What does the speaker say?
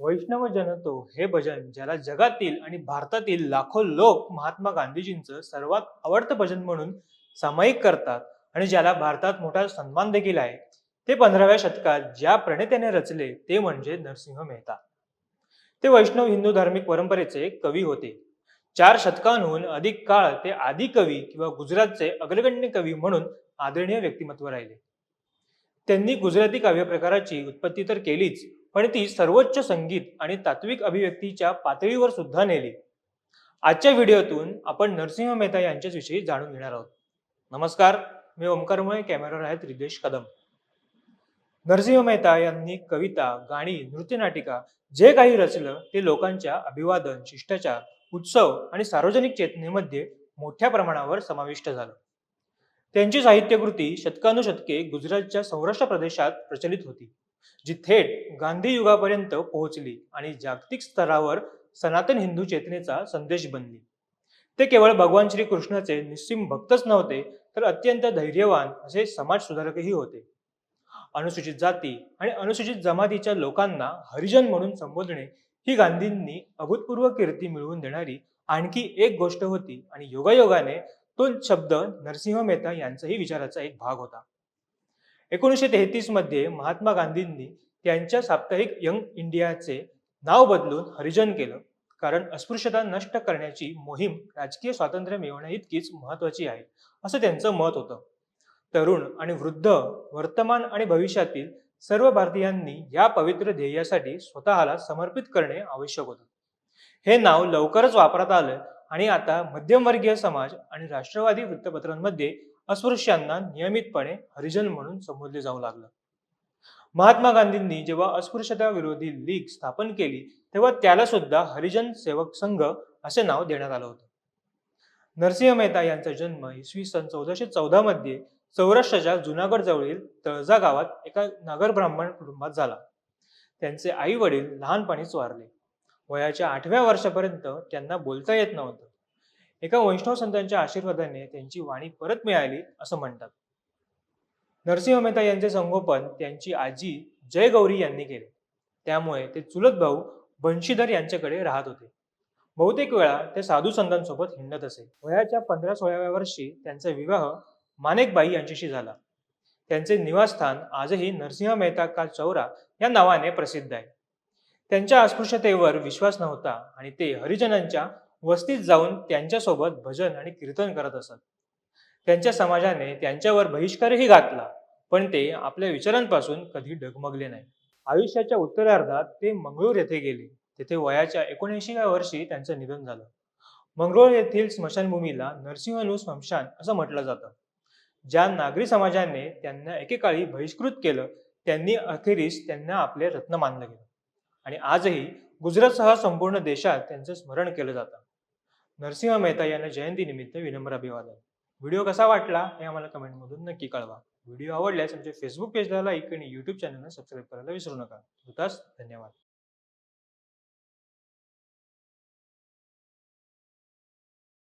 वैष्णव जनतो हे भजन ज्याला जगातील आणि भारतातील लाखो लोक महात्मा गांधीजींचं सर्वात आवडतं भजन म्हणून सामायिक करतात आणि ज्याला भारतात मोठा सन्मान देखील आहे. ते पंधराव्या शतकात ज्या प्रणेत्याने रचले ते म्हणजे नरसिंह मेहता. ते वैष्णव हिंदू धार्मिक परंपरेचे कवी होते. चार शतकांहून अधिक काळ ते आदी कवी किंवा गुजरातचे अग्रगण्य कवी म्हणून आदरणीय व्यक्तिमत्व राहिले. त्यांनी गुजराती काव्यप्रकाराची उत्पत्ती तर केलीच पण ती सर्वोच्च संगीत आणि तात्विक अभिव्यक्तीच्या पातळीवर सुद्धा नेली. आजच्या व्हिडिओतून आपण नरसिंह मेहता यांच्याच विषयी जाणून घेणार आहोत. नमस्कार मी ओंकारमुळे कॅमेरावर आहेत रिदेश कदम. नरसिंह मेहता यांनी कविता गाणी नृत्यनाटिका जे काही रचलं ते लोकांच्या अभिवादन शिष्टाचार उत्सव आणि सार्वजनिक चेतनेमध्ये मोठ्या प्रमाणावर समाविष्ट झालं. त्यांची साहित्यकृती शतकानुशतके गुजरातच्या सौराष्ट्र प्रदेशात प्रचलित होती. जी थेट गांधी युगापर्यंत पोहोचली आणि जागतिक स्तरावर सनातन हिंदू चेतनेचा संदेश बनली. ते केवळ भगवान श्री कृष्णाचे निस्सीम भक्तच नव्हते तर अत्यंत धैर्यवान असे समाज सुधारकही होते. अनुसूचित जाती आणि अनुसूचित जमातीच्या लोकांना हरिजन म्हणून संबोधणे ही गांधींनी अभूतपूर्व कीर्ती मिळवून देणारी आणखी एक गोष्ट होती आणि योगायोगाने तो शब्द नरसिंह मेहता यांचाही विचाराचा एक भाग होता. एकोणीसशे तेहतीसमध्ये महात्मा गांधींनी त्यांच्या साप्ताहिक यंग इंडियाचे नाव बदलून हरिजन केलं. कारण अस्पृश्यता नष्ट करण्याची मोहीम राजकीय स्वातंत्र्य मिळवण्या इतकीच महत्वाची आहे असं त्यांचं मत होतं. तरुण आणि वृद्ध वर्तमान आणि भविष्यातील सर्व भारतीयांनी या पवित्र ध्येयासाठी स्वतःला समर्पित करणे आवश्यक होतं. हे नाव लवकरच वापरात आलं आणि आता मध्यमवर्गीय समाज आणि राष्ट्रवादी वृत्तपत्रांमध्ये अस्पृश्यांना नियमितपणे हरिजन म्हणून संबोधले जाऊ लागलं. महात्मा गांधींनी जेव्हा अस्पृश्यता विरोधी लीग स्थापन केली तेव्हा त्याला सुद्धा हरिजन सेवक संघ असे नाव देण्यात आलं होतं. नरसिंह मेहता यांचा जन्म इसवी सन चौदाशे चौदा मध्ये सौराष्ट्राच्या जुनागड जवळील तळजा गावात एका नागर ब्राह्मण कुटुंबात झाला. त्यांचे आई वडील लहानपणीच वारले. वयाच्या आठव्या वर्षापर्यंत त्यांना बोलता येत नव्हतं. एका वैष्णव संतांच्या आशीर्वादाने त्यांची वाणी परत मिळाली असं म्हणतात. नरसिंह मेहता यांचे संगोपन त्यांची आजी जय गौरी यांनी केले. त्यामुळे ते चुलत भाऊ बंशीधर यांच्याकडे राहत होते. बहुतेक वेळा ते साधू संतांसोबत हिंडत असे. वयाच्या पंधरा सोळाव्या वर्षी त्यांचा विवाह मानेकबाई यांच्याशी झाला. त्यांचे निवासस्थान आजही नरसिंह मेहता का चौरा या नावाने प्रसिद्ध आहे. त्यांच्या अस्पृश्यतेवर विश्वास नव्हता आणि ते हरिजनांच्या वस्तीत जाऊन त्यांच्यासोबत भजन आणि कीर्तन करत असत. त्यांच्या समाजाने त्यांच्यावर बहिष्कारही घातला पण ते आपल्या विचारांपासून कधी डगमगले नाही. आयुष्याच्या उत्तरार्धात ते मंगळूर येथे गेले. तेथे वयाच्या एकोणऐंशीव्या वर्षी त्यांचं निधन झालं. मंगळूर येथील स्मशानभूमीला नरसिंहनु स्मशान असं म्हटलं जातं. ज्या नागरी समाजाने त्यांना एकेकाळी बहिष्कृत केलं त्यांनी अखेरीस त्यांना आपले रत्न मानलं गेलं. आणि आजही गुजरातसह संपूर्ण देशात त्यांचं स्मरण केलं जातं. नरसिंह मेहता यांना जयंतीनिमित्त विनम्र अभिवादन. व्हिडिओ कसा वाटला हे आम्हाला कमेंटमधून नक्की कळवा. व्हिडिओ आवडल्यास आमच्या फेसबुक पेजला लाईक आणि यूट्यूब चॅनलला सबस्क्राईब करायला विसरू नका. तुतास धन्यवाद.